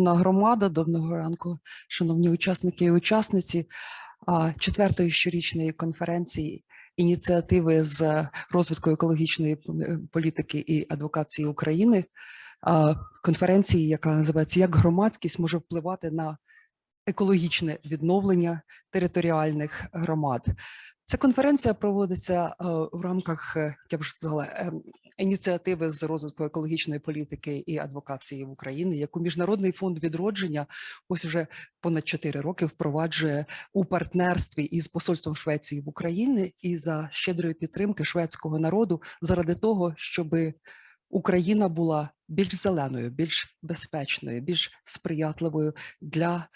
Шановна громада, доброго ранку, шановні учасники і учасниці четвертої щорічної конференції ініціативи з розвитку екологічної політики і адвокації України. Конференції, яка називається Як громадськість може впливати на екологічне відновлення територіальних громад. Ця конференція проводиться е, в рамках, е, я вже сказала, е, ініціативи з розвитку екологічної політики і адвокації в Україні, яку міжнародний фонд відродження ось уже понад 4 роки впроваджує у партнерстві із посольством Швеції в Україні і за щедрої підтримки шведського народу заради того, щоб Україна була більш зеленою, більш безпечною, більш сприятливою для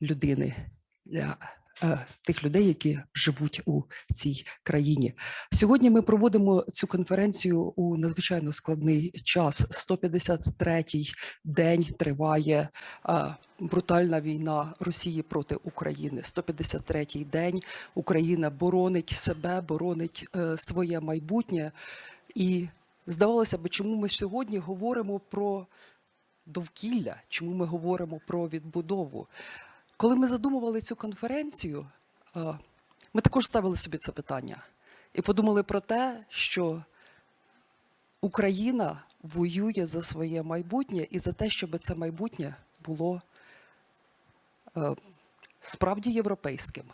людини, для тих людей, які живуть у цій країні. Сьогодні ми проводимо цю конференцію у надзвичайно складний час. 153-й день триває е, брутальна війна Росії проти України. 153-й день Україна боронить себе, боронить е, своє майбутнє. І здавалося б, чому ми сьогодні говоримо про довкілля, чому ми говоримо про відбудову? Коли ми задумували цю конференцію, е, ми також ставили собі це питання і подумали про те, що Україна воює за своє майбутнє і за те, щоб це майбутнє було е, справді європейським,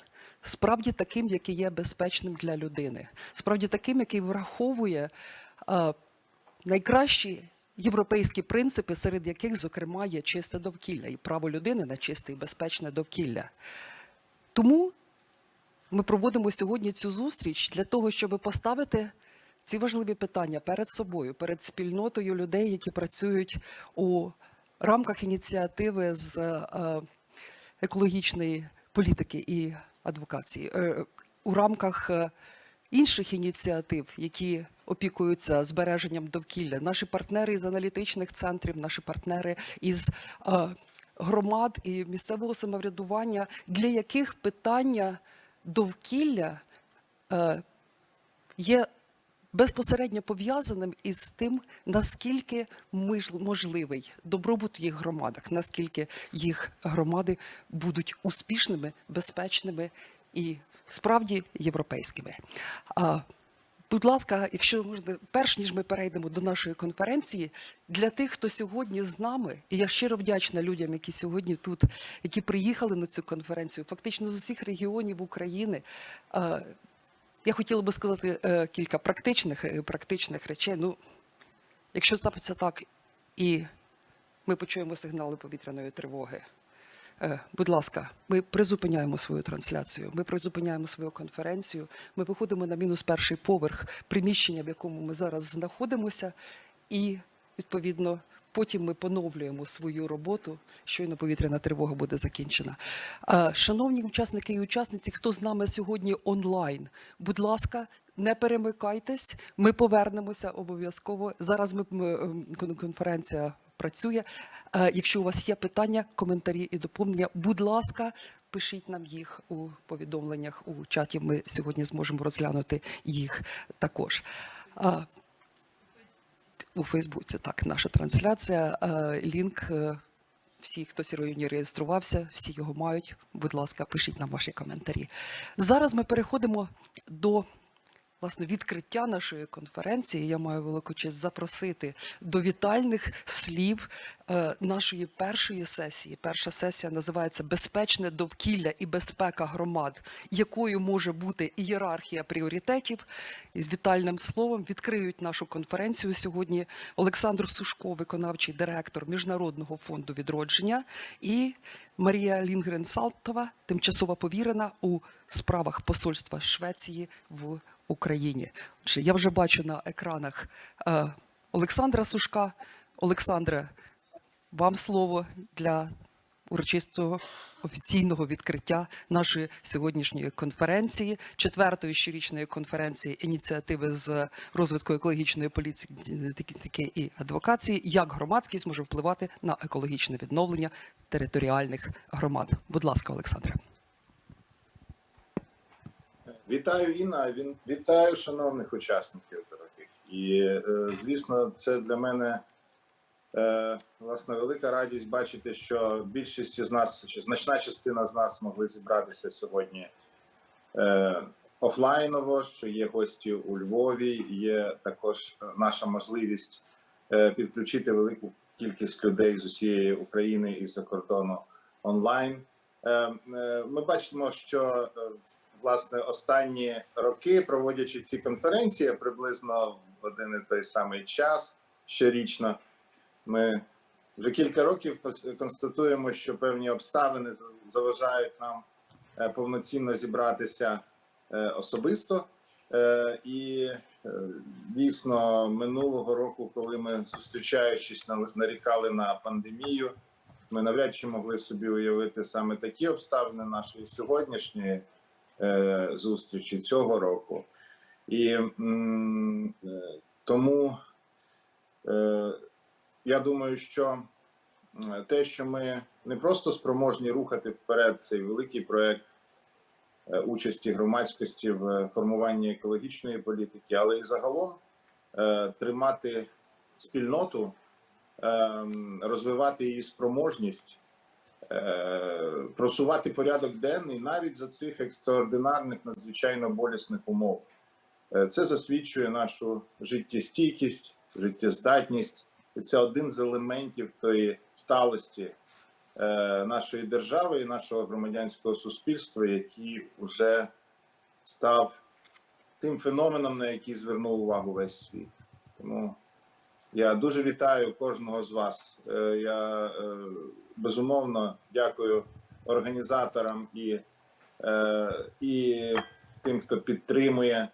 справді таким, яке є безпечним для людини, справді таким, який враховує е, найкращі європейські принципи, серед яких, зокрема, є чисте довкілля і право людини на чисте і безпечне довкілля. Тому ми проводимо сьогодні цю зустріч для того, щоб поставити ці важливі питання перед собою, перед спільнотою людей, які працюють у рамках ініціативи з е, екологічної політики і адвокації, е, у рамках е, інших ініціатив, які опікуються збереженням довкілля. Наші партнери із аналітичних центрів, наші партнери із е, громад і місцевого самоврядування, для яких питання довкілля е, є безпосередньо пов'язаним із тим, наскільки можливий добробут в їх громадах, наскільки їх громади будуть успішними, безпечними і справді європейськими. Будь ласка, якщо можна, перш ніж ми перейдемо до нашої конференції, для тих, хто сьогодні з нами, і я щиро вдячна людям, які сьогодні тут, які приїхали на цю конференцію, фактично з усіх регіонів України. Я хотіла би сказати е, кілька практичних, е, практичних речей. Ну, якщо трапиться так, і ми почуємо сигнали повітряної тривоги. Е, Будь ласка, ми призупиняємо свою трансляцію, ми призупиняємо свою конференцію. Ми виходимо на мінус перший поверх приміщення, в якому ми зараз знаходимося, і відповідно потім ми поновлюємо свою роботу. Щойно повітряна тривога буде закінчена. Е, Шановні учасники і учасниці, хто з нами сьогодні онлайн, будь ласка. Не перемикайтесь, ми повернемося обов'язково. Зараз ми ми, кон- конференція працює. Е, Якщо у вас є питання, коментарі і доповнення, будь ласка, пишіть нам їх у повідомленнях у чаті. Ми сьогодні зможемо розглянути їх також. Е, У Фейсбуці так наша трансляція. Е, Лінк. Всі, хто сьогодні реєструвався, всі його мають. Будь ласка, пишіть нам ваші коментарі. Зараз ми переходимо до власне відкриття нашої конференції. Я маю велику честь запросити до вітальних слів е, нашої першої сесії. Перша сесія називається Безпечне довкілля і безпека громад, якою може бути ієрархія пріоритетів. І з вітальним словом відкриють нашу конференцію сьогодні Олександр Сушко, виконавчий директор Міжнародного фонду відродження, і Марія Лінгрен Салтова, тимчасова повірена у справах посольства Швеції в Україні. Отже, я вже бачу на екранах е, Олександра Сушка. Олександре, вам слово для урочистого офіційного відкриття нашої сьогоднішньої конференції, четвертої щорічної конференції ініціативи з розвитку екологічної політики і адвокації, як громадськість може впливати на екологічне відновлення територіальних громад. Будь ласка, Олександре. Вітаю, Інна. Вітаю шановних учасників дорогих. І е, звісно, це для мене Е, власне, велика радість бачити, що більшість з нас, чи значна частина з нас могли зібратися сьогодні е, офлайново, що є гості у Львові. Є також наша можливість підключити велику кількість людей з усієї України і за кордону онлайн. Ми бачимо, що власне останні роки, проводячи ці конференції, приблизно в один і той самий час щорічно, ми вже кілька років констатуємо, що певні обставини заважають нам е, повноцінно зібратися е, особисто. Е, І дійсно минулого року, коли ми зустрічаючись на- нарікали на пандемію, ми навряд чи могли собі уявити саме такі обставини нашої сьогоднішньої зустрічі цього року. І е, тому е, я думаю, що те, що ми не просто спроможні рухати вперед цей великий проект е, участі громадськості в формуванні екологічної політики, але і загалом е, тримати спільноту, е, розвивати її спроможність, е, просувати порядок денний навіть за цих екстраординарних, надзвичайно болісних умов. Е, Це засвідчує нашу життєстійкість, життєздатність, і це один з елементів тої сталості е, нашої держави і нашого громадянського суспільства, який вже став тим феноменом, на який звернув увагу весь світ. Тому я дуже вітаю кожного з вас. Е, Я е, безумовно дякую організаторам і, е, і тим, хто підтримує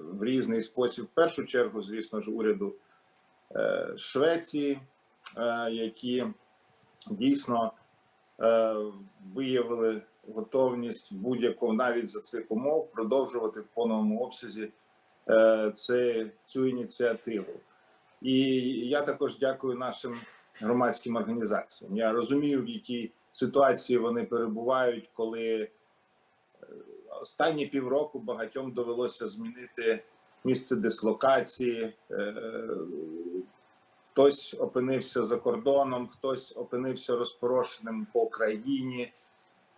в різний спосіб. В першу чергу, звісно ж, уряду Швеції, які дійсно виявили готовність будь-яку навіть за цих умов продовжувати в повному обсязі це, цю ініціативу. І я також дякую нашим громадським організаціям. Я розумію, в якій ситуації вони перебувають, коли е, останні півроку багатьом довелося змінити місце дислокації. е, Хтось опинився за кордоном, хтось опинився розпорошеним по країні,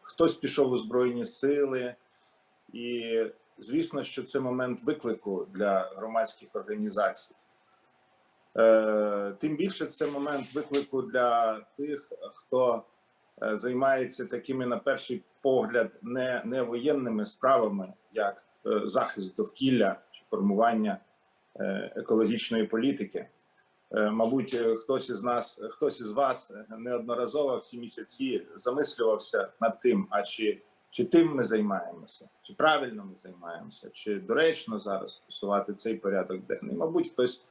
хтось пішов у збройні сили. І звісно, що це момент виклику для громадських організацій. Е, Тим більше це момент виклику для тих, хто е, займається такими, на перший погляд, не, не воєнними справами, як е, захист довкілля чи формування екологічної політики. Мабуть, хтось із нас, хтось із вас неодноразово в ці місяці замислювався над тим, а чи, чи тим ми займаємося, чи правильно ми займаємося, чи доречно зараз просувати цей порядок денний. Мабуть, хтось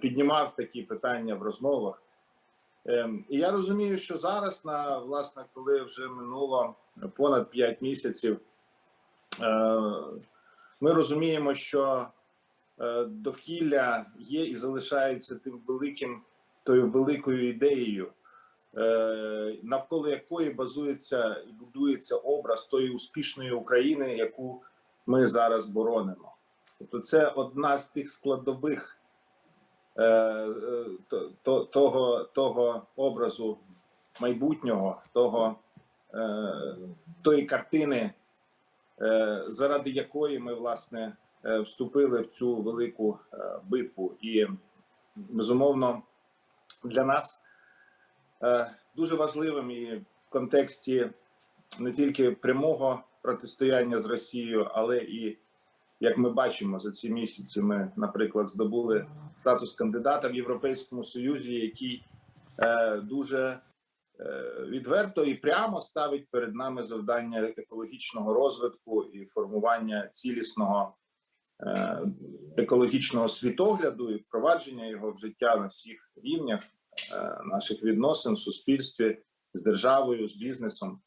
піднімав такі питання в розмовах. Ем, І я розумію, що зараз, на власне, коли вже минуло понад 5 місяців, е, ми розуміємо, що е, довкілля є і залишається тим великим, тою великою ідеєю, е, навколо якої базується і будується образ тої успішної України, яку ми зараз боронимо. Тобто, це одна з тих складових е, е, того, того образу майбутнього, того, е, тої картини, е, заради якої ми власне е, вступили в цю велику е, битву. І безумовно для нас е, дуже важливим і в контексті не тільки прямого протистояння з Росією, але і як ми бачимо за ці місяці, ми, наприклад, здобули статус кандидата в Європейському Союзі, який е, дуже е, відверто і прямо ставить перед нами завдання екологічного розвитку і формування цілісного е, екологічного світогляду і впровадження його в життя на всіх рівнях е, наших відносин в суспільстві з державою, з бізнесом.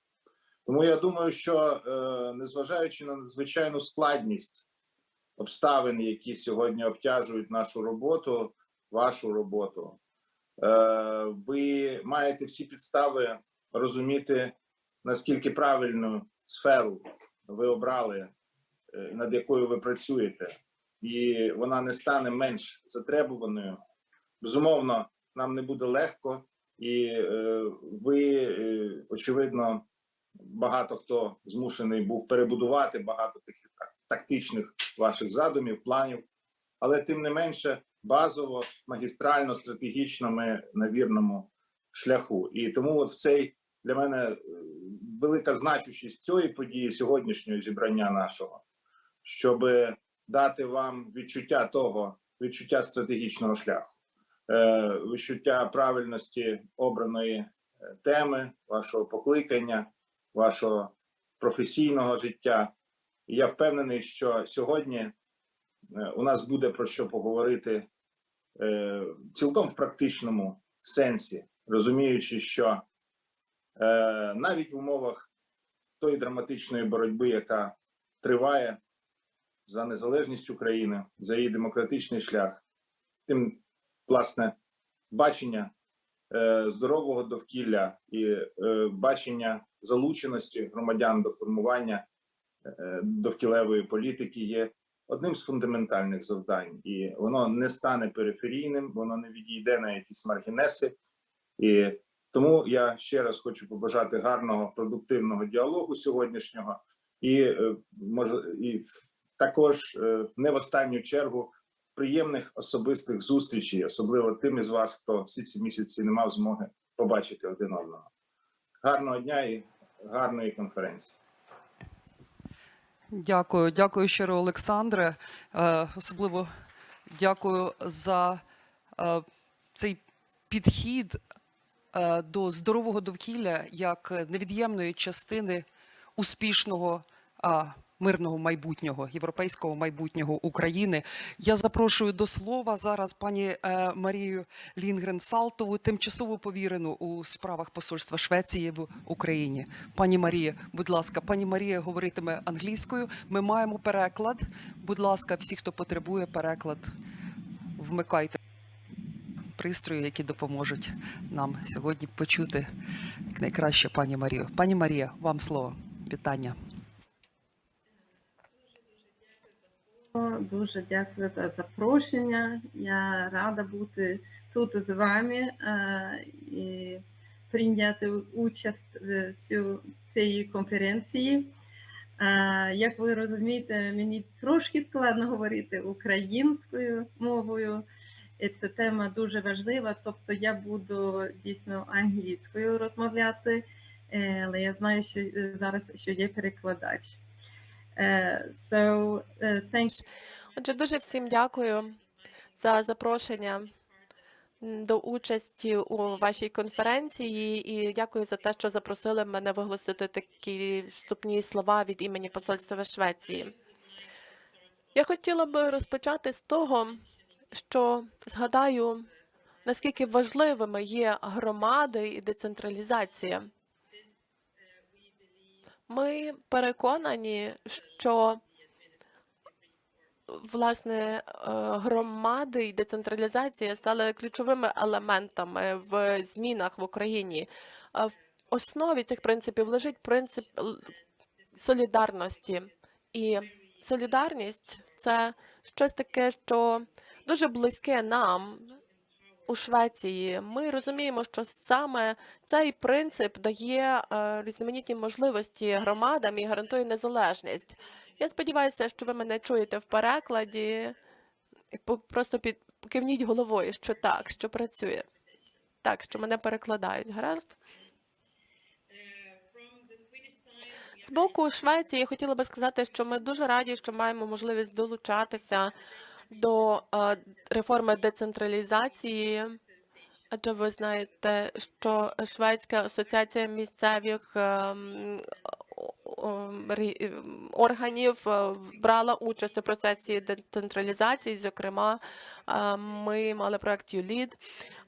Тому я думаю, що е, незважаючи на надзвичайну складність обставин, які сьогодні обтяжують нашу роботу, вашу роботу, е, ви маєте всі підстави розуміти, наскільки правильну сферу ви обрали, е, над якою ви працюєте, і вона не стане менш затребуваною. Безумовно, нам не буде легко, і е, ви, очевидно, багато хто змушений був перебудувати багато так- тактичних ваших задумів, планів, але тим не менше базово, магістрально, стратегічно ми на вірному шляху. І тому, от в цей для мене е, велика значущість цієї події, сьогоднішнього зібрання нашого, щоб дати вам відчуття того, відчуття стратегічного шляху, е, відчуття правильності обраної е, теми, вашого покликання, вашого професійного життя. І я впевнений, що сьогодні е, у нас буде про що поговорити е, цілком в практичному сенсі, розуміючи, що е, навіть в умовах тої драматичної боротьби, яка триває за незалежність України, за її демократичний шлях, тим власне бачення здорового довкілля і бачення залученості громадян до формування довкілевої політики є одним з фундаментальних завдань, і воно не стане периферійним, воно не відійде на якісь маргінеси. І тому я ще раз хочу побажати гарного продуктивного діалогу сьогоднішнього, і е, може і також е, не в останню чергу приємних особистих зустрічей, особливо тим із вас, хто всі ці місяці не мав змоги побачити один одного. Гарного дня і гарної конференції. Дякую, дякую щиро, Олександре. Е, Особливо дякую за е, цей підхід е, до здорового довкілля як невід'ємної частини успішного мирного майбутнього, європейського майбутнього України. Я запрошую до слова зараз пані е, Марію Лінгрен Салтову, тимчасово повірену у справах посольства Швеції в Україні. Пані Марія, будь ласка, пані Марія говоритиме англійською. Ми маємо переклад. Будь ласка, всі, хто потребує переклад, вмикайте пристрої, які допоможуть нам сьогодні почути найкраще пані Марію. Пані Марія, вам слово. Вітання. Дуже дякую за запрошення. Я рада бути тут з вами е, і прийняти участь в цій конференції. Е, Як ви розумієте, мені трошки складно говорити українською мовою. І ця тема дуже важлива. Тобто я буду дійсно англійською розмовляти, е, але я знаю, що зараз що є перекладач. Е, So, е, thank Отже, дуже всім дякую за запрошення до участі у вашій конференції і дякую за те, що запросили мене виголосити такі вступні слова від імені посольства Швеції. Я хотіла би розпочати з того, що згадаю, наскільки важливими є громади і децентралізація. Ми переконані, що власне е, громади і децентралізація стали ключовими елементами в змінах в Україні. Е, В основі цих принципів лежить принцип солідарності. І солідарність це щось таке, що дуже близьке нам у Швеції. Ми розуміємо, що саме цей принцип дає е, різноманітні можливості громадам і гарантує незалежність. Я сподіваюся, що ви мене чуєте в перекладі. Просто під кивніть головою, що так, що працює. Так, що мене перекладають. Гаразд. З боку Швеції я хотіла би сказати, що ми дуже раді, що маємо можливість долучатися до реформи децентралізації. Адже ви знаєте, що Шведська асоціація місцевих ем, органів е, брала участь у процесі децентралізації. Зокрема, е, ми мали проект ЮЛІД.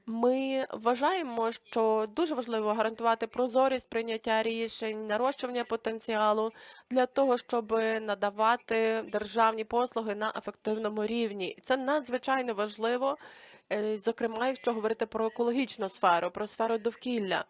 Ми вважаємо, що дуже важливо гарантувати прозорість прийняття рішень, нарощування потенціалу для того, щоб надавати державні послуги на ефективному рівні. Це надзвичайно важливо, е, зокрема, якщо говорити про екологічну сферу, про сферу довкілля.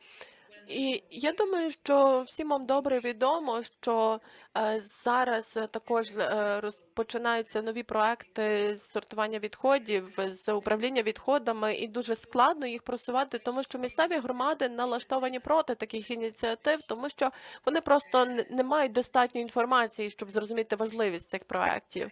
І я думаю, що всім вам добре відомо, що е, зараз також е, розпочинаються нові проекти з сортування відходів, з управління відходами, і дуже складно їх просувати, тому що місцеві громади налаштовані проти таких ініціатив, тому що вони просто не- мають достатньо інформації, щоб зрозуміти важливість цих проектів.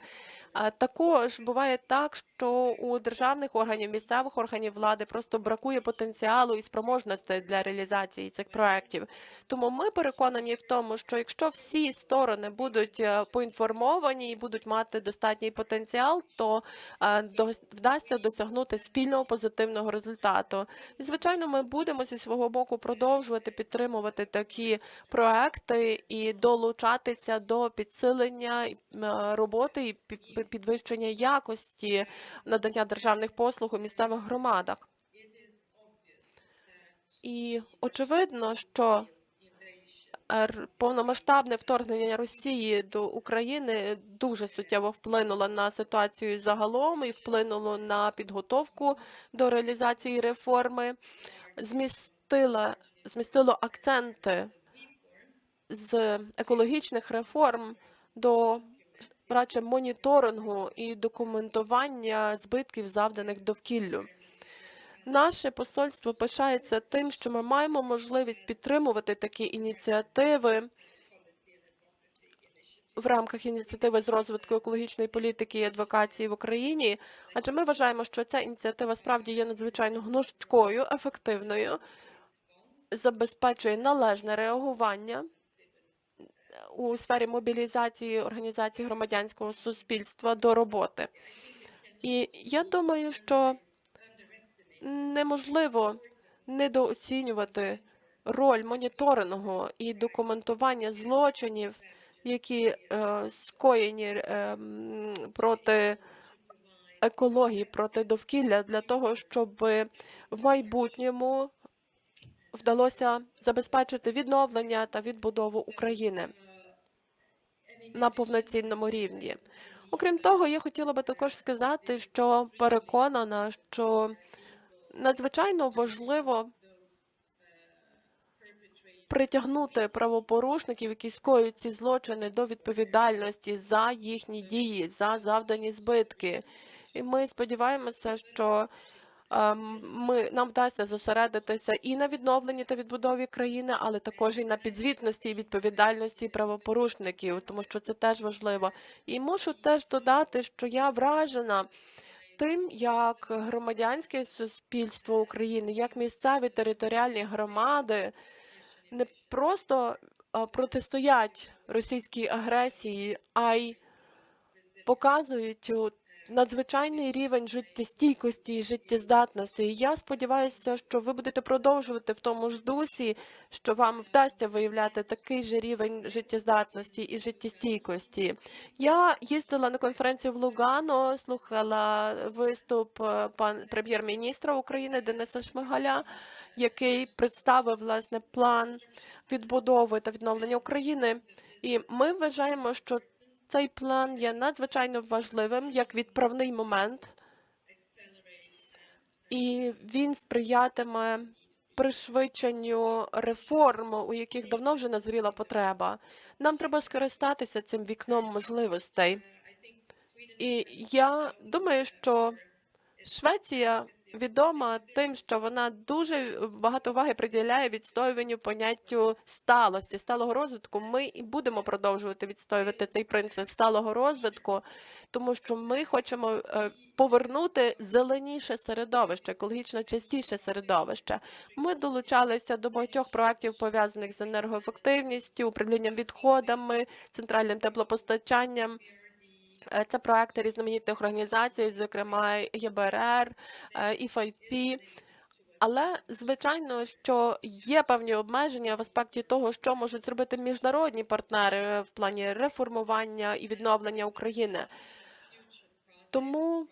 А також буває так, що у державних органів, місцевих органів влади просто бракує потенціалу і спроможностей для реалізації цих проєктів. Тому ми переконані в тому, що якщо всі сторони будуть е, поінформовані і будуть мати достатній потенціал, то е, вдасться досягнути спільного позитивного результату. І звичайно, ми будемо зі свого боку продовжувати підтримувати такі проекти і долучатися до підсилення роботи і під- підвищення якості надання державних послуг у місцевих громадах. І очевидно, що повномасштабне вторгнення Росії до України дуже суттєво вплинуло на ситуацію загалом і вплинуло на підготовку до реалізації реформи, змістила, змістило акценти з екологічних реформ до радше моніторингу і документування збитків, завданих довкіллю. Наше посольство пишається тим, що ми маємо можливість підтримувати такі ініціативи в рамках ініціативи з розвитку екологічної політики і адвокації в Україні, адже ми вважаємо, що ця ініціатива справді є надзвичайно гнучкою, ефективною, забезпечує належне реагування у сфері мобілізації організацій громадянського суспільства до роботи. І я думаю, що неможливо недооцінювати роль моніторингу і документування злочинів, які е, скоєні е, проти екології, проти довкілля, для того, щоб в майбутньому вдалося забезпечити відновлення та відбудову України на повноцінному рівні. Окрім того, я хотіла би також сказати, що переконана, що надзвичайно важливо притягнути правопорушників, які скоюють ці злочини до відповідальності за їхні дії, за завдані збитки. І ми сподіваємося, що ем, ми нам вдасться зосередитися і на відновленні та відбудові країни, але також і на підзвітності і відповідальності правопорушників, тому що це теж важливо. І мушу теж додати, що я вражена тим, як громадянське суспільство України, як місцеві територіальні громади не просто протистоять російській агресії, а й показують надзвичайний рівень життєстійкості і життєздатності. І я сподіваюся, що ви будете продовжувати в тому ж дусі, що вам вдасться виявляти такий же рівень життєздатності і життєстійкості. Я їздила на конференцію в Лугано, слухала виступ е, пан прем'єр-міністра України Дениса Шмигаля, який представив власне план відбудови та відновлення України. І ми вважаємо, що цей план є надзвичайно важливим як відправний момент, і він сприятиме пришвидшенню реформ, у яких давно вже назріла потреба. Нам треба скористатися цим вікном можливостей. І я думаю, що Швеція відома тим, що вона дуже багато уваги приділяє відстоюванню поняттю сталості, сталого розвитку. Ми і будемо продовжувати відстоювати цей принцип сталого розвитку, тому що ми хочемо е, повернути зеленіше середовище, екологічно чистіше середовище. Ми долучалися до багатьох проєктів, пов'язаних з енергоефективністю, управлінням відходами, центральним теплопостачанням. Е, Це проекти різноманітних організацій, зокрема ЄБРР, е, E5P. Але звичайно, що є певні обмеження в аспекті того, що можуть зробити міжнародні партнери в плані реформування і відновлення України. Тому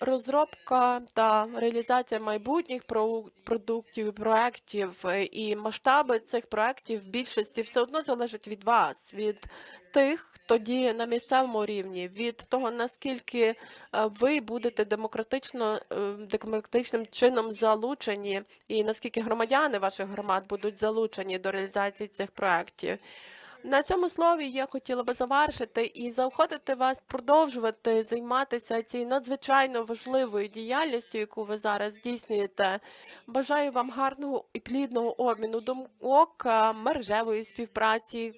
Розробка та реалізація майбутніх про- продуктів проєктів е, і масштаби цих проєктів в більшості все одно залежать від вас, від тих, хто діє на місцевому рівні, від того наскільки е, ви будете демократично е, демократичним чином залучені, і наскільки громадяни ваших громад будуть залучені до реалізації цих проєктів. На цьому слові я хотіла би завершити і заохотити вас продовжувати займатися цією надзвичайно важливою діяльністю, яку ви зараз здійснюєте. Бажаю вам гарного і плідного обміну думок, е, мережевої співпраці,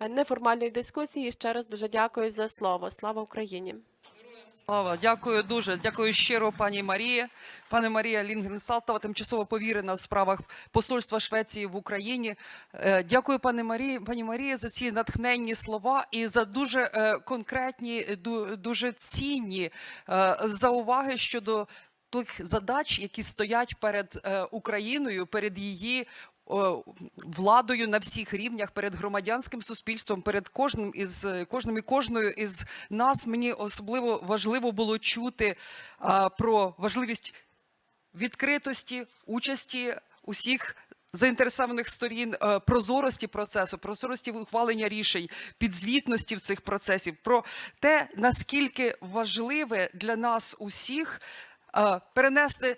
е, неформальної дискусії. І Ще раз дуже дякую за слово. Слава Україні! Слава, дякую дуже. Дякую щиро, пані Марії. Пане Марія Лінгенсалтова, тимчасово повірена в справах посольства Швеції в Україні. Е, Дякую, пане Марії, пані Марії, за ці натхненні слова і за дуже е, конкретні, ду- дуже цінні е, зауваги щодо тих задач, які стоять перед Україною, перед її владою на всіх рівнях, перед громадянським суспільством, перед кожним із кожним і кожною із нас. Мені особливо важливо було чути про важливість відкритості, участі усіх. Заінтересованих сторін е, прозорості процесу, прозорості ухвалення рішень, підзвітності в цих процесів, про те, наскільки важливе для нас усіх е, перенести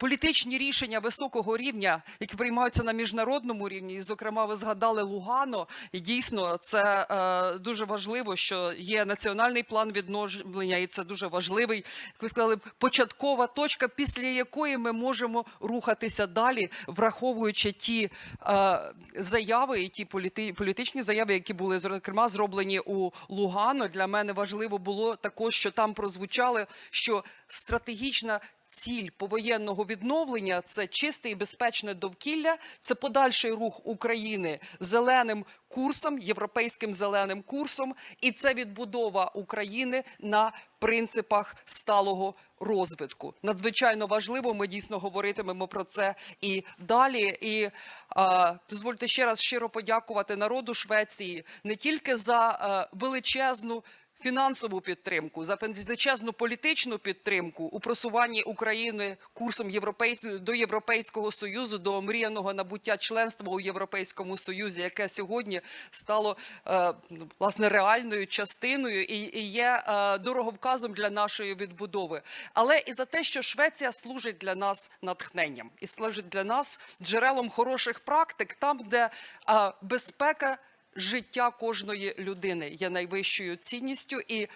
політичні рішення високого рівня, які приймаються на міжнародному рівні, і, зокрема, ви згадали Лугано. І дійсно це е, дуже важливо, що є національний план відновлення, і це дуже важливий, як ви сказали, початкова точка, після якої ми можемо рухатися далі, враховуючи ті е, заяви і ті політи, політичні заяви, які були зокрема зроблені у Лугано. Для мене важливо було також, що там прозвучали, що стратегічна ціль повоєнного відновлення це чисте і безпечне довкілля, це подальший рух України зеленим курсом, європейським зеленим курсом, і це відбудова України на принципах сталого розвитку. Надзвичайно важливо. Ми дійсно говоритимемо про це і далі. І а, дозвольте ще раз щиро подякувати народу Швеції не тільки за а, величезну. Фінансову підтримку, за величезну політичну підтримку у просуванні України курсом європейсь... до Європейського союзу, до омріяного набуття членства у Європейському Союзі, яке сьогодні стало е, власне реальною частиною і, є е, дороговказом для нашої відбудови, але і за те, що Швеція служить для нас натхненням і служить для нас джерелом хороших практик, там, де е, безпека життя кожної людини є найвищою цінністю, і е,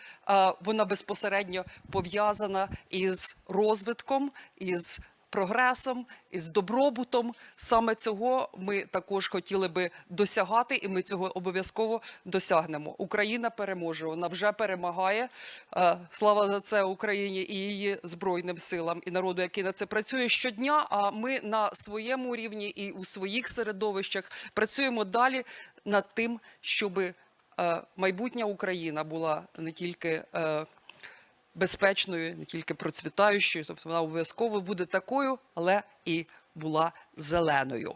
вона безпосередньо пов'язана із розвитком, із прогресом, із добробутом. Саме цього ми також хотіли би досягати, і ми цього обов'язково досягнемо. Україна переможе. Вона вже перемагає. Е, Слава за це Україні і її збройним силам і народу, який на це працює щодня. А ми на своєму рівні і у своїх середовищах працюємо далі над тим, щоб е, майбутня Україна була не тільки е, безпечною, не тільки процвітаючою, тобто вона обов'язково буде такою, але і була зеленою.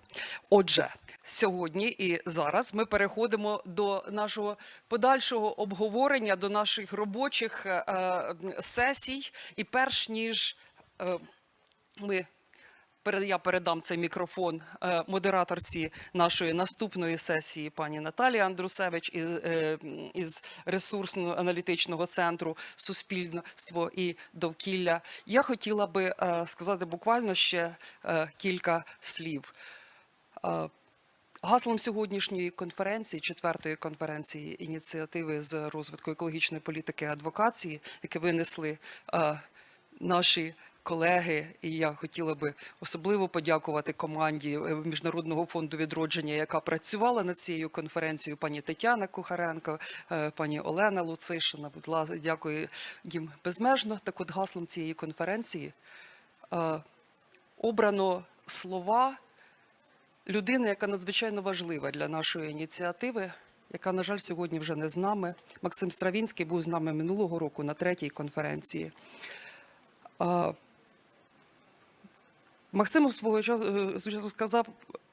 Отже, сьогодні і зараз ми переходимо до нашого подальшого обговорення, до наших робочих е, сесій. І перш ніж ми я передам цей мікрофон е, модераторці нашої наступної сесії, пані Наталії Андрусевич із, е, із ресурсно-аналітичного центру Суспільство і довкілля. Я хотіла би е, сказати буквально ще кілька слів. Гаслом сьогоднішньої конференції, четвертої конференції ініціативи з розвитку екологічної політики і адвокації, яке винесли е, наші колеги, і я хотіла би особливо подякувати команді е, Міжнародного фонду відродження, яка працювала над цією конференцією, пані Тетяна Кухаренко, е, пані Олена Луцишина. Будь ласка, дякую їм безмежно. Так, от гаслом цієї конференції е, обрано слова людина, яка надзвичайно важлива для нашої ініціативи, яка, на жаль, сьогодні вже не з нами. Максим Стравінський був з нами минулого року на третій конференції. А, Максим свого часу е, свого часу сказав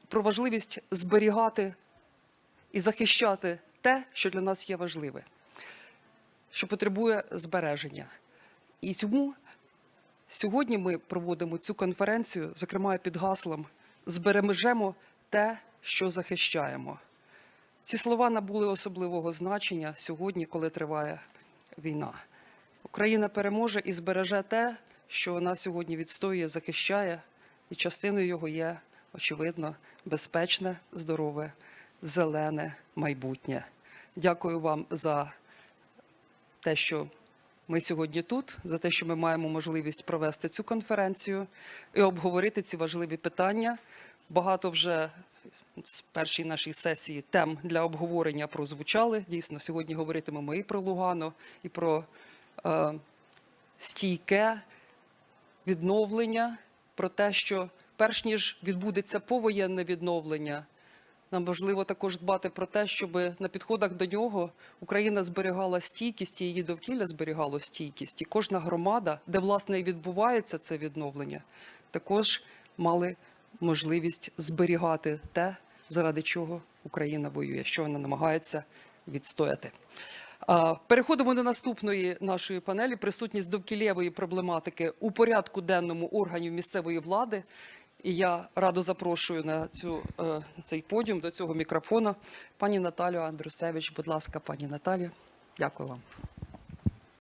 про важливість зберігати і захищати те, що для нас є важливе, що потребує збереження. І тому сьогодні ми проводимо цю конференцію, зокрема під гаслом Збережемо те, що захищаємо. Ці слова набули особливого значення сьогодні, коли триває війна. Україна переможе і збереже те, що вона сьогодні відстоює, захищає, і частиною його є, очевидно, безпечне, здорове, зелене майбутнє. Дякую вам за те, що ми сьогодні тут, за те, що ми маємо можливість провести цю конференцію і обговорити ці важливі питання. Багато вже з першій нашій сесії тем для обговорення прозвучали. Дійсно, сьогодні говоритимемо і про Лугано, і про е, стійке відновлення, про те, що перш ніж відбудеться повоєнне відновлення, нам важливо також дбати про те, щоб на підходах до нього Україна зберігала стійкість, і її довкілля зберігало стійкість. І кожна громада, де власне і відбувається це відновлення, також мали можливість зберігати те, заради чого Україна воює, що вона намагається відстояти. Переходимо до наступної нашої панелі: присутність довкілєвої проблематики у порядку денному органів місцевої влади. І я радо запрошую на цю е, цей подіум до цього мікрофона пані Наталю Андрусевич. Будь ласка, пані Наталю, дякую вам.